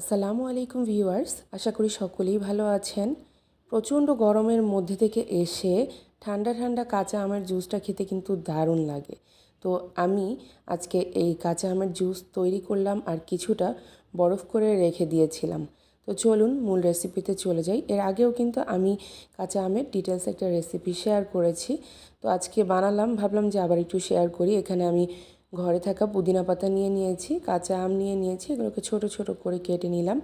আসসালামু আলাইকুম ভিউয়ার্স, আশা করি সকলেই ভালো আছেন। প্রচণ্ড গরমের মধ্যে থেকে এসে ঠান্ডা ঠান্ডা কাঁচা আমের জুসটা খেতে কিন্তু দারুণ লাগে। তো আমি আজকে এই কাঁচা আমের জুস তৈরি করলাম আর কিছুটা বরফ করে রেখে দিয়েছিলাম। তো চলুন মূল রেসিপিতে চলে যাই। এর আগেও কিন্তু আমি কাঁচা আমের ডিটেলস একটা রেসিপি শেয়ার করেছি। তো আজকে বানালাম, ভাবলাম যে আবার একটু শেয়ার করি। এখানে আমি ঘরে থাকা পুদিনা পাতা নিয়ে নিয়েছি, কাঁচা আম নিয়ে নিয়েছি, এগুলোকে ছোট ছোট করে কেটে নিলাম।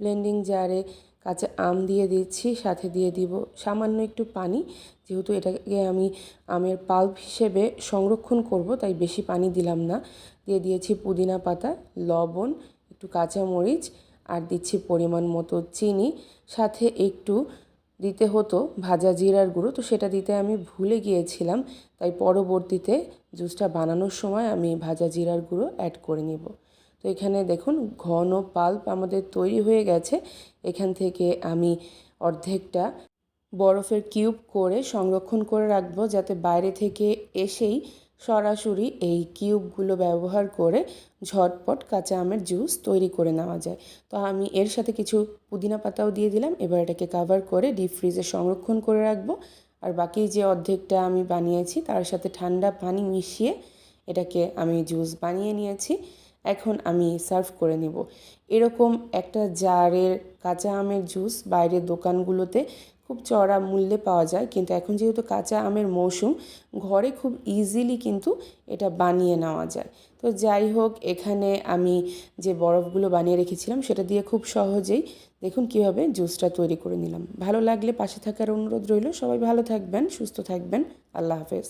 ব্লেন্ডিং জারে কাঁচা আম দিয়ে দিচ্ছি, সাথে দিয়ে দিব সামান্য একটু পানি। যেহেতু এটাকে আমি আমের পাল্প হিসেবে সংরক্ষণ করব, তাই বেশি পানি দিলাম না। দিয়ে দিয়েছি পুদিনা পাতা, লবণ, একটু কাঁচা মরিচ আর দিচ্ছি পরিমাণ মতো চিনি। সাথে একটু দিতে হতো, ভাজা জিরার গুঁড়ো, তো সেটা দিতে আমি ভুলে গিয়েছিলাম, তাই পরবর্তীতে জুসটা বানানোর সময় আমি ভাজা জিরার গুঁড়ো অ্যাড করে নিব। তো এখানে দেখুন, ঘন পাল্প আমাদের তৈরি হয়ে গেছে, এখান থেকে আমি অর্ধেকটা বরফের কিউব করে সংরক্ষণ করে রাখব, যাতে বাইরে থেকে এসেই সরাসরি এই কিউবগুলো ব্যবহার করে ঝটপট কাঁচা আমের জুস তৈরি করে নেওয়া যায়। তো আমি এর সাথে কিছু পুদিনা পাতাও দিয়ে দিলাম। এবার এটাকে কাভার করে ডিপ ফ্রিজে সংরক্ষণ করে রাখব। আর বাকি যে অর্ধেকটা আমি বানিয়েছি, তার সাথে ঠান্ডা পানি মিশিয়ে এটাকে আমি জুস বানিয়ে নিয়েছি। এখন আমি সার্ভ করে নেব। এরকম একটা জারের কাঁচা আমের জুস বাইরের দোকানগুলোতে খুব চড়া মূল্যে পাওয়া যায়, কিন্তু এখন যেহেতু কাঁচা আমের মৌসুম, ঘরে খুব ইজিলি কিন্তু এটা বানিয়ে নেওয়া যায়। তো যাই হোক, এখানে আমি যে বরফগুলো বানিয়ে রেখেছিলাম, সেটা দিয়ে খুব সহজেই দেখুন কীভাবে জুসটা তৈরি করে নিলাম। ভালো লাগলে পাশে থাকার অনুরোধ রইল। সবাই ভালো থাকবেন, সুস্থ থাকবেন। আল্লাহ হাফেজ।